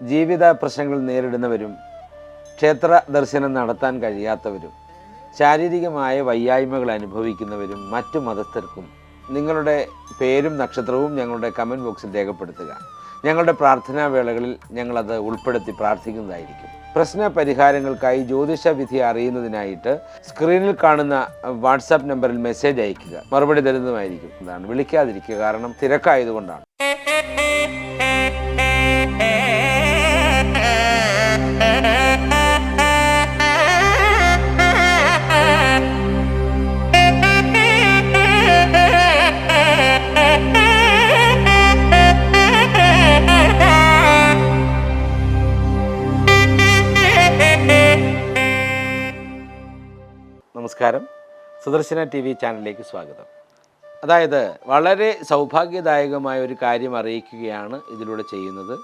ജീവിത പ്രശ്നങ്ങൾ നേരിടുന്നവരും ക്ഷേത്ര ദർശനം നടത്താൻ കഴിയാത്തവരും ശാരീരികമായ വയ്യായ്മകൾ അനുഭവിക്കുന്നവരും മറ്റു മതസ്ഥർക്കും നിങ്ങളുടെ പേരും നക്ഷത്രവും ഞങ്ങളുടെ കമന്റ് ബോക്സിൽ രേഖപ്പെടുത്തുക. ഞങ്ങളുടെ പ്രാർത്ഥനാ വേളകളിൽ ഞങ്ങളത് ഉൾപ്പെടുത്തി പ്രാർത്ഥിക്കുന്നതായിരിക്കും. പ്രശ്ന പരിഹാരങ്ങൾക്കായി ജ്യോതിഷ വിധി അറിയുന്നതിനായിട്ട് സ്ക്രീനിൽ കാണുന്ന വാട്സാപ്പ് നമ്പറിൽ മെസ്സേജ് അയയ്ക്കുക. മറുപടി തരുന്നതുമായിരിക്കും. എന്താണ് വിളിക്കാതിരിക്കുക കാരണം തിരക്കായതുകൊണ്ടാണ്. സുദർശന ടി വി ചാനലിലേക്ക് സ്വാഗതം. അതായത് വളരെ സൗഭാഗ്യദായകമായ ഒരു കാര്യം അറിയിക്കുകയാണ് ഇതിലൂടെ ചെയ്യുന്നത്.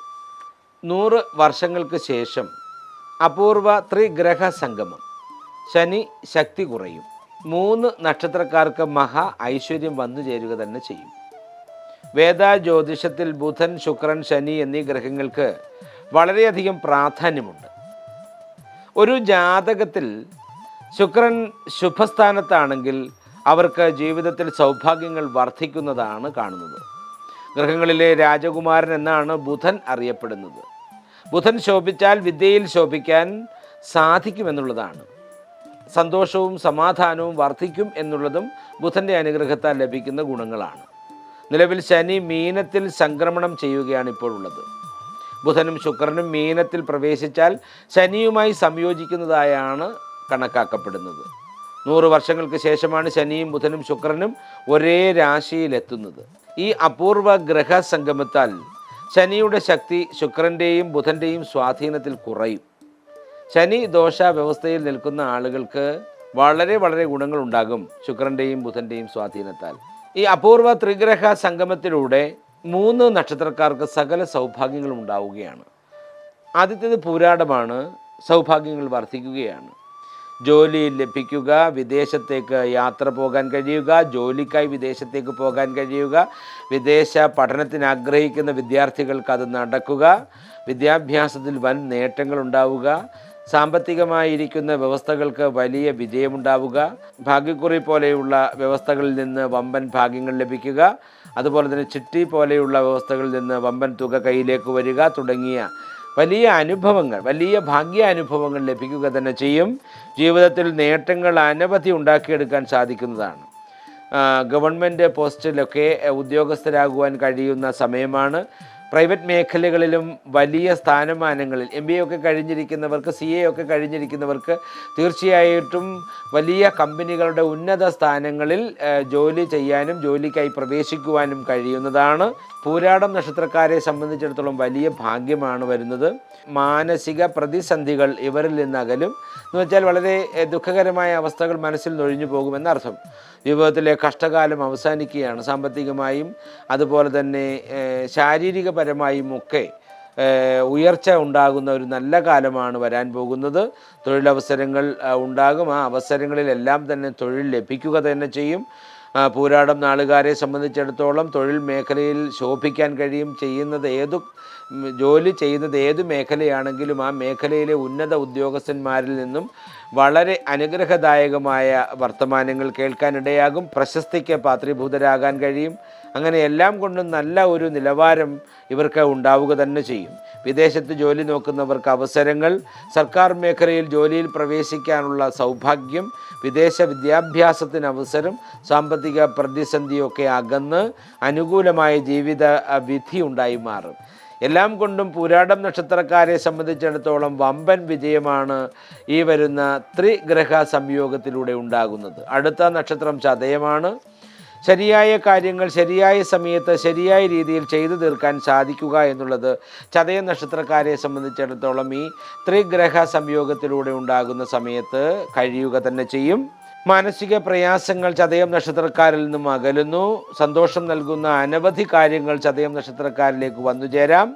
നൂറ് വർഷങ്ങൾക്ക് ശേഷം അപൂർവ ത്രിഗ്രഹ സംഗമം. ശനി ശക്തി കുറയും. മൂന്ന് നക്ഷത്രക്കാർക്ക് മഹാ ഐശ്വര്യം വന്നു ചേരുക തന്നെ ചെയ്യും. വേദ ജ്യോതിഷത്തിൽ ബുധൻ ശുക്രൻ ശനി എന്നീ ഗ്രഹങ്ങൾക്ക് വളരെയധികം പ്രാധാന്യമുണ്ട്. ഒരു ജാതകത്തിൽ ശുക്രൻ ശുഭസ്ഥാനത്താണെങ്കിൽ അവർക്ക് ജീവിതത്തിൽ സൗഭാഗ്യങ്ങൾ വർദ്ധിക്കുന്നതാണ് കാണുന്നത്. ഗ്രഹങ്ങളിലെ രാജകുമാരൻ എന്നാണ് ബുധൻ അറിയപ്പെടുന്നത്. ബുധൻ ശോഭിച്ചാൽ വിദ്യയിൽ ശോഭിക്കാൻ സാധിക്കുമെന്നുള്ളതാണ്. സന്തോഷവും സമാധാനവും വർദ്ധിക്കും എന്നുള്ളതും ബുധന്റെ അനുഗ്രഹത്താൽ ലഭിക്കുന്ന ഗുണങ്ങളാണ്. നിലവിൽ ശനി മീനത്തിൽ സംക്രമണം ചെയ്യുകയാണ് ഇപ്പോൾ ഉള്ളത് ബുധനും ശുക്രനും മീനത്തിൽ പ്രവേശിച്ചാൽ ശനിയുമായി സംയോജിക്കുന്നതായാണ് കണക്കാക്കപ്പെടുന്നത്. നൂറ് വർഷങ്ങൾക്ക് ശേഷമാണ് ശനിയും ബുധനും ശുക്രനും ഒരേ രാശിയിലെത്തുന്നത്. ഈ അപൂർവ ഗ്രഹ സംഗമത്താൽ ശനിയുടെ ശക്തി ശുക്രന്റെയും ബുധന്റെയും സ്വാധീനത്തിൽ കുറയും. ശനി ദോഷ വ്യവസ്ഥയിൽ നിൽക്കുന്ന ആളുകൾക്ക് വളരെ വളരെ ഗുണങ്ങളുണ്ടാകും ശുക്രന്റെയും ബുധന്റെയും സ്വാധീനത്താൽ. ഈ അപൂർവ ത്രിഗ്രഹ സംഗമത്തിലൂടെ മൂന്ന് നക്ഷത്രക്കാർക്ക് സകല സൗഭാഗ്യങ്ങളും ഉണ്ടാവുകയാണ്. ആദ്യത്തേത് പൂരാടമാണ് സൗഭാഗ്യങ്ങൾ വർദ്ധിക്കുകയാണ്. ജോലി ലഭിക്കുക വിദേശത്തേക്ക് യാത്ര പോകാൻ കഴിയുക ജോലിക്കായി വിദേശത്തേക്ക് പോകാൻ കഴിയുക വിദേശ പഠനത്തിന് ആഗ്രഹിക്കുന്ന വിദ്യാർത്ഥികൾക്ക് അത് നടക്കുക വിദ്യാഭ്യാസത്തിൽ വൻ നേട്ടങ്ങൾ ഉണ്ടാവുക സാമ്പത്തികമായിരിക്കുന്ന വ്യവസ്ഥകൾക്ക് വലിയ വിജയമുണ്ടാവുക ഭാഗ്യക്കുറി പോലെയുള്ള വ്യവസ്ഥകളിൽ നിന്ന് വമ്പൻ ഭാഗ്യങ്ങൾ ലഭിക്കുക അതുപോലെ തന്നെ ചിട്ടി പോലെയുള്ള വ്യവസ്ഥകളിൽ നിന്ന് വമ്പൻ തുക കയ്യിലേക്ക് വരിക തുടങ്ങിയ വലിയ അനുഭവങ്ങൾ വലിയ ഭാഗ്യ അനുഭവങ്ങൾ ലഭിക്കുക തന്നെ ചെയ്യും. ജീവിതത്തിൽ നേട്ടങ്ങൾ അനവധി ഉണ്ടാക്കിയെടുക്കാൻ സാധിക്കുന്നതാണ്. ഗവൺമെന്റ് പോസ്റ്റിലൊക്കെ ഉദ്യോഗസ്ഥരാകുവാൻ കഴിയുന്ന സമയമാണ്. പ്രൈവറ്റ് മേഖലകളിലും വലിയ സ്ഥാനമാനങ്ങളിൽ എം ബി എ ഒക്കെ കഴിഞ്ഞിരിക്കുന്നവർക്ക് സി എ ഒക്കെ കഴിഞ്ഞിരിക്കുന്നവർക്ക് തീർച്ചയായിട്ടും വലിയ കമ്പനികളുടെ ഉന്നത സ്ഥാനങ്ങളിൽ ജോലി ചെയ്യാനും ജോലിക്കായി പ്രവേശിക്കുവാനും കഴിയുന്നതാണ്. പൂരാടം നക്ഷത്രക്കാരെ സംബന്ധിച്ചിടത്തോളം വലിയ ഭാഗ്യമാണ് വരുന്നത്. മാനസിക പ്രതിസന്ധികൾ ഇവരിൽ നിന്നകലും. എന്ന് വെച്ചാൽ വളരെ ദുഃഖകരമായ അവസ്ഥകൾ മനസ്സിൽ നൊഴിഞ്ഞു പോകുമെന്നർത്ഥം ജീവിതത്തിലെ കഷ്ടകാലം അവസാനിക്കുകയാണ് സാമ്പത്തികമായും. അതുപോലെ തന്നെ ഏഹ്, ശാരീരികപരമായും ഒക്കെ ഉയർച്ച ഉണ്ടാകുന്ന ഒരു നല്ല കാലമാണ് വരാൻ പോകുന്നത്. തൊഴിലവസരങ്ങൾ ഉണ്ടാകും. ആ അവസരങ്ങളിലെല്ലാം തന്നെ തൊഴിൽ ലഭിക്കുക തന്നെ ചെയ്യും. പൂരാടം നാളുകാരെ സംബന്ധിച്ചിടത്തോളം തൊഴിൽ മേഖലയിൽ ശോഭിക്കാൻ കഴിയും. ചെയ്യുന്നത് ഏതു ജോലി ചെയ്യുന്നത് ഏത് മേഖലയാണെങ്കിലും ആ മേഖലയിലെ ഉന്നത ഉദ്യോഗസ്ഥന്മാരിൽ നിന്നും വളരെ അനുഗ്രഹദായകമായ വർത്തമാനങ്ങൾ കേൾക്കാനിടയാകും. പ്രശസ്തിക്ക് പാത്രീഭൂതരാകാൻ കഴിയും. അങ്ങനെ എല്ലാം കൊണ്ടും നല്ല ഒരു നിലവാരം ഇവർക്ക് ഉണ്ടാവുക തന്നെ ചെയ്യും. വിദേശത്ത് ജോലി നോക്കുന്നവർക്ക് അവസരങ്ങൾ സർക്കാർ മേഖലയിൽ ജോലിയിൽ പ്രവേശിക്കാനുള്ള സൗഭാഗ്യം വിദേശ വിദ്യാഭ്യാസത്തിന് അവസരം സാമ്പത്തിക പ്രതിസന്ധിയൊക്കെ അകന്ന് അനുകൂലമായ ജീവിത വിധി ഉണ്ടായി മാറും. എല്ലാം കൊണ്ടും പൂരാടം നക്ഷത്രക്കാരെ സംബന്ധിച്ചിടത്തോളം വമ്പൻ വിജയമാണ് ഈ വരുന്ന ത്രിഗ്രഹ സംയോഗത്തിലൂടെ ഉണ്ടാകുന്നത്. അടുത്ത നക്ഷത്രം ചതയമാണ്. ശരിയായ കാര്യങ്ങൾ ശരിയായ സമയത്ത് ശരിയായ രീതിയിൽ ചെയ്തു തീർക്കാൻ സാധിക്കുക എന്നുള്ളത് ചതയ നക്ഷത്രക്കാരെ സംബന്ധിച്ചിടത്തോളം ഈ ത്രിഗ്രഹ സംയോഗത്തിലൂടെ ഉണ്ടാകുന്ന സമയത്ത് കഴിയുക തന്നെ ചെയ്യും. മാനസിക പ്രയാസങ്ങൾ ചതയം നക്ഷത്രക്കാരിൽ നിന്നും അകലുന്നു. സന്തോഷം നൽകുന്ന അനവധി കാര്യങ്ങൾ ചതയം നക്ഷത്രക്കാരിലേക്ക് വന്നു ചേരാം.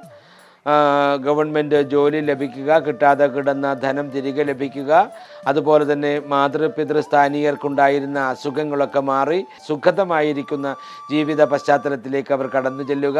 ഗവൺമെന്റ് ജോലി ലഭിക്കുക കിട്ടാതെ കിടന്ന ധനം തിരികെ ലഭിക്കുക. അതുപോലെ തന്നെ മാതൃപിതൃസ്ഥാനീയർക്കുണ്ടായിരുന്ന അസുഖങ്ങളൊക്കെ മാറി സുഖതമായിരിക്കുന്ന ജീവിത പശ്ചാത്തലത്തിലേക്ക് അവർ കടന്നു ചെല്ലുക.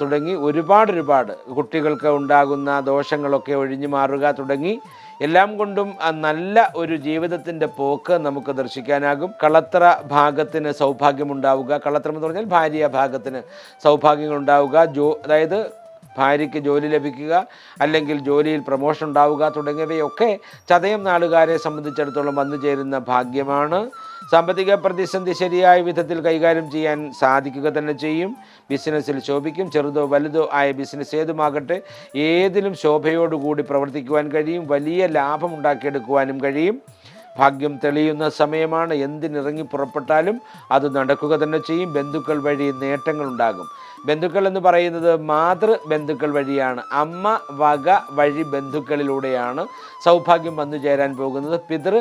തുടങ്ങി ഒരുപാട് ഒരുപാട് കുട്ടികൾക്ക് ഉണ്ടാകുന്ന ദോഷങ്ങളൊക്കെ ഒഴിഞ്ഞു മാറുക തുടങ്ങി. എല്ലാം കൊണ്ടും നല്ല ഒരു ജീവിതത്തിന്റെ പോക്ക് നമുക്ക് ദർശിക്കാനാകും. കളത്ര ഭാഗത്തിന് സൗഭാഗ്യമുണ്ടാവുക. കളത്രം എന്ന് പറഞ്ഞാൽ ഭാര്യ ഭാഗത്തിന് സൗഭാഗ്യങ്ങളുണ്ടാവുക. ജോ അതായത് ഭാര്യയ്ക്ക് ജോലി ലഭിക്കുക അല്ലെങ്കിൽ ജോലിയിൽ പ്രമോഷൻ ഉണ്ടാവുക തുടങ്ങിയവയൊക്കെ ചതയം നാളുകാരെ സംബന്ധിച്ചിടത്തോളം വന്നു ചേരുന്ന ഭാഗ്യമാണ്. സാമ്പത്തിക പ്രതിസന്ധി ശരിയായ വിധത്തിൽ കൈകാര്യം ചെയ്യാൻ സാധിക്കുക തന്നെ ചെയ്യും. ബിസിനസ്സിൽ ശോഭിക്കും. ചെറുതോ വലുതോ ആയ ബിസിനസ് ഏതുമാകട്ടെ ഏതിലും ശോഭയോടുകൂടി പ്രവർത്തിക്കുവാൻ കഴിയും. വലിയ ലാഭം ഉണ്ടാക്കിയെടുക്കുവാനും കഴിയും. ഭാഗ്യം തെളിയുന്ന സമയമാണ് എന്തിനിറങ്ങി പുറപ്പെട്ടാലും അത് നടക്കുക തന്നെ ചെയ്യും. ബന്ധുക്കൾ വഴി നേട്ടങ്ങളുണ്ടാകും ബന്ധുക്കൾ എന്ന് പറയുന്നത് മാതൃ ബന്ധുക്കൾ വഴിയാണ്. അമ്മ വക വഴി ബന്ധുക്കളിലൂടെയാണ് സൗഭാഗ്യം വന്നു ചേരാൻ പോകുന്നത്. പിതൃ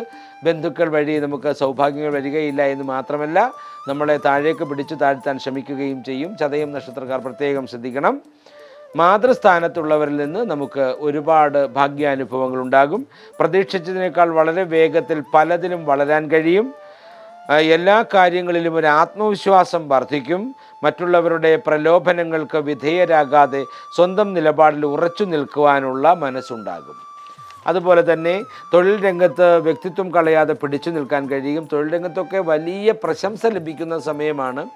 ബന്ധുക്കൾ വഴി നമുക്ക് സൗഭാഗ്യങ്ങൾ വരികയില്ല എന്ന് മാത്രമല്ല നമ്മളെ താഴേക്ക് പിടിച്ചു താഴ്ത്താൻ ശ്രമിക്കുകയും ചെയ്യും. ചതയം നക്ഷത്രക്കാർ പ്രത്യേകം ശ്രദ്ധിക്കണം. മാതൃസ്ഥാനത്തുള്ളവരിൽ നിന്ന് നമുക്ക് ഒരുപാട് ഭാഗ്യാനുഭവങ്ങൾ ഉണ്ടാകും. പ്രതീക്ഷിച്ചതിനേക്കാൾ വളരെ വേഗത്തിൽ പലതിലും വളരാൻ കഴിയും. എല്ലാ കാര്യങ്ങളിലും ഒരു ആത്മവിശ്വാസം വർദ്ധിക്കും. മറ്റുള്ളവരുടെ പ്രലോഭനങ്ങൾക്ക് വിധേയരാകാതെ സ്വന്തം നിലപാടിൽ ഉറച്ചു നിൽക്കുവാനുള്ള മനസ്സുണ്ടാകും. അതുപോലെ തന്നെ തൊഴിൽ രംഗത്ത് വ്യക്തിത്വം കളയാതെ പിടിച്ചു നിൽക്കാൻ കഴിയും. തൊഴിൽ രംഗത്തൊക്കെ വലിയ പ്രശംസ ലഭിക്കുന്ന സമയമാണ്.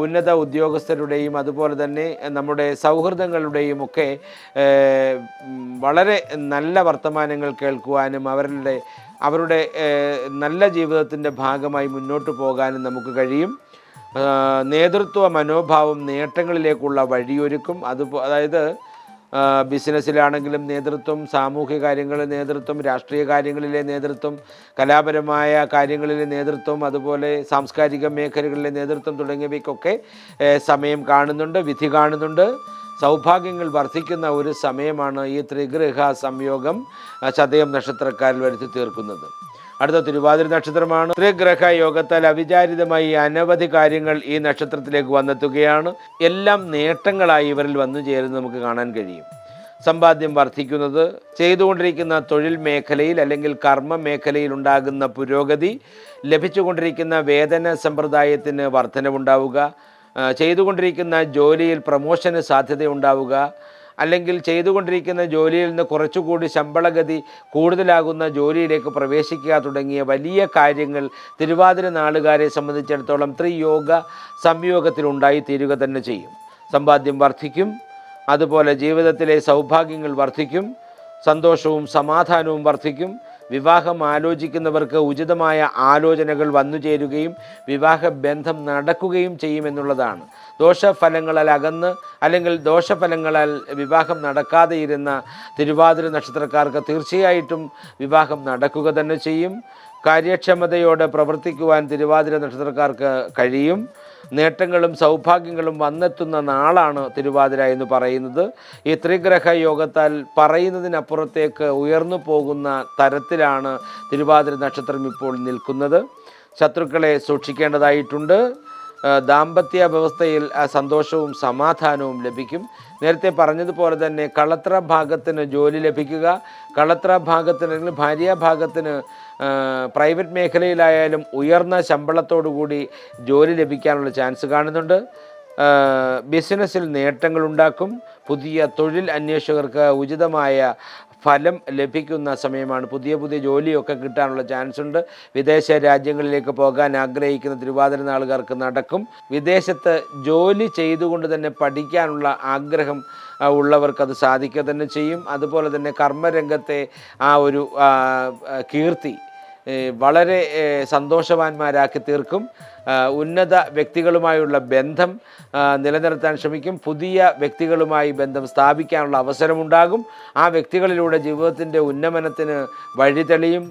ഉന്നത ഉദ്യോഗസ്ഥരുടെയും അതുപോലെ തന്നെ നമ്മുടെ സൗഹൃദങ്ങളുടെയും ഒക്കെ വളരെ നല്ല വർത്തമാനങ്ങൾ കേൾക്കുവാനും അവരുടെ അവരുടെ നല്ല ജീവിതത്തിന്റെ ഭാഗമായി മുന്നോട്ട് പോകാനും നമുക്ക് കഴിയും. നേതൃത്വ മനോഭാവം നേട്ടങ്ങളിലേക്കുള്ള വഴിയൊരുക്കും. അത് അതായത് ബിസിനസ്സിലാണെങ്കിലും നേതൃത്വം സാമൂഹ്യ കാര്യങ്ങളിലെ നേതൃത്വം രാഷ്ട്രീയ കാര്യങ്ങളിലെ നേതൃത്വം കലാപരമായ കാര്യങ്ങളിലെ നേതൃത്വം അതുപോലെ സാംസ്കാരിക മേഖലകളിലെ നേതൃത്വം തുടങ്ങിയവയ്ക്കൊക്കെ സമയം കാണുന്നുണ്ട് വിധി കാണുന്നുണ്ട്. സൗഭാഗ്യങ്ങൾ വർദ്ധിക്കുന്ന ഒരു സമയമാണ് ഈ ത്രിഗ്രഹ സംയോഗം ചതയം നക്ഷത്രക്കാരിൽ വരുത്തി തീർക്കുന്നത്. അടുത്ത തിരുവാതിര നക്ഷത്രമാണ്. ത്രിഗ്രഹ യോഗത്താൽ അവിചാരിതമായി അനവധി കാര്യങ്ങൾ ഈ നക്ഷത്രത്തിലേക്ക് വന്നെത്തുകയാണ്. എല്ലാം നേട്ടങ്ങളായി ഇവരിൽ വന്നു ചേരുന്നത് നമുക്ക് കാണാൻ കഴിയും. സമ്പാദ്യം വർദ്ധിക്കുന്നത് ചെയ്തുകൊണ്ടിരിക്കുന്ന തൊഴിൽ മേഖലയിൽ അല്ലെങ്കിൽ കർമ്മ മേഖലയിൽ ഉണ്ടാകുന്ന പുരോഗതി ലഭിച്ചുകൊണ്ടിരിക്കുന്ന വേതന സമ്പ്രദായത്തിന് വർധനവുണ്ടാവുക ചെയ്തുകൊണ്ടിരിക്കുന്ന ജോലിയിൽ പ്രമോഷന് സാധ്യതയുണ്ടാവുക അല്ലെങ്കിൽ ചെയ്തുകൊണ്ടിരിക്കുന്ന ജോലിയിൽ നിന്ന് കുറച്ചുകൂടി ശമ്പളഗതി കൂടുതലാകുന്ന ജോലിയിലേക്ക് പ്രവേശിക്കുക തുടങ്ങിയ വലിയ കാര്യങ്ങൾ തിരുവാതിര നാളുകാരെ സംബന്ധിച്ചിടത്തോളം ത്രിയോഗ സംയോഗത്തിലുണ്ടായി തീരുക തന്നെ ചെയ്യും. സമ്പാദ്യം വർദ്ധിക്കും അതുപോലെ ജീവിതത്തിലെ സൗഭാഗ്യങ്ങൾ വർദ്ധിക്കും സന്തോഷവും സമാധാനവും വർദ്ധിക്കും വിവാഹം ആലോചിക്കുന്നവർക്ക് ഉചിതമായ ആലോചനകൾ വന്നു ചേരുകയും വിവാഹ ബന്ധം നടക്കുകയും ചെയ്യുമെന്നുള്ളതാണ്. ദോഷഫലങ്ങളാൽ അകന്ന് അല്ലെങ്കിൽ ദോഷഫലങ്ങളാൽ വിവാഹം നടക്കാതെ ഇരുന്ന തിരുവാതിര നക്ഷത്രക്കാർക്ക് തീർച്ചയായിട്ടും വിവാഹം നടക്കുക തന്നെ ചെയ്യും. കാര്യക്ഷമതയോടെ പ്രവർത്തിക്കുവാൻ തിരുവാതിര നക്ഷത്രക്കാർക്ക് കഴിയും. നേട്ടങ്ങളും സൗഭാഗ്യങ്ങളും വന്നെത്തുന്ന നാളാണ് തിരുവാതിര എന്ന് പറയുന്നത്. ഈ ത്രിഗ്രഹ യോഗത്താൽ പറയുന്നതിനപ്പുറത്തേക്ക് ഉയർന്നു പോകുന്ന തരത്തിലാണ് തിരുവാതിര നക്ഷത്രം ഇപ്പോൾ നിൽക്കുന്നത്. ശത്രുക്കളെ സൂക്ഷിക്കേണ്ടതായിട്ടുണ്ട്. ദാമ്പത്യ വ്യവസ്ഥയിൽ സന്തോഷവും സമാധാനവും ലഭിക്കും. നേരത്തെ പറഞ്ഞതുപോലെ തന്നെ കളത്ര ഭാഗത്തിന് ജോലി ലഭിക്കുക. കളത്ര ഭാഗത്തിന് അല്ലെങ്കിൽ ഭാര്യ ഭാഗത്തിന് പ്രൈവറ്റ് മേഖലയിലായാലും ഉയർന്ന ശമ്പളത്തോടു കൂടി ജോലി ലഭിക്കാനുള്ള ചാൻസ് കാണുന്നുണ്ട്. ബിസിനസ്സിൽ നേട്ടങ്ങളുണ്ടാക്കും. പുതിയ തൊഴിൽ അന്വേഷകർക്ക് ഉചിതമായ ഫലം ലഭിക്കുന്ന സമയമാണ്. പുതിയ പുതിയ ജോലിയൊക്കെ കിട്ടാനുള്ള ചാൻസ് ഉണ്ട് വിദേശ രാജ്യങ്ങളിലേക്ക് പോകാൻ ആഗ്രഹിക്കുന്ന തിരുവാതിര നാളുകാർക്ക് നടക്കും. വിദേശത്ത് ജോലി ചെയ്തുകൊണ്ട് തന്നെ പഠിക്കാനുള്ള ആഗ്രഹം ഉള്ളവർക്ക് അത് സാധിക്കുക തന്നെ ചെയ്യും. അതുപോലെ തന്നെ കർമ്മരംഗത്തെ ആ ഒരു കീർത്തി വളരെ സന്തോഷവാന്മാരാക്കി തീർക്കും. ഉന്നത വ്യക്തികളുമായുള്ള ബന്ധം നിലനിർത്താൻ ശ്രമിക്കും. പുതിയ വ്യക്തികളുമായി ബന്ധം സ്ഥാപിക്കാനുള്ള അവസരമുണ്ടാകും. ആ വ്യക്തികളിലൂടെ ജീവിതത്തിന്റെ ഉന്നമനത്തിന് വഴിതെളിയും.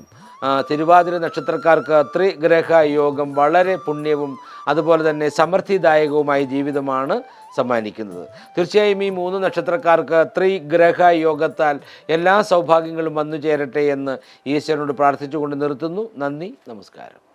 തിരുവാതിര നക്ഷത്രക്കാർക്ക് ത്രിഗ്രഹ യോഗം വളരെ പുണ്യവും അതുപോലെ തന്നെ സമൃദ്ധിദായകവുമായ ജീവിതമാണ് സമ്മാനിക്കുന്നത്. തീർച്ചയായും ഈ മൂന്ന് നക്ഷത്രക്കാർക്ക് ത്രിഗ്രഹ യോഗത്താൽ എല്ലാ സൗഭാഗ്യങ്ങളും വന്നു ചേരട്ടെ എന്ന് ഈശ്വരനോട് പ്രാർത്ഥിച്ചുകൊണ്ട് നിർത്തുന്നു. നന്ദി നമസ്കാരം.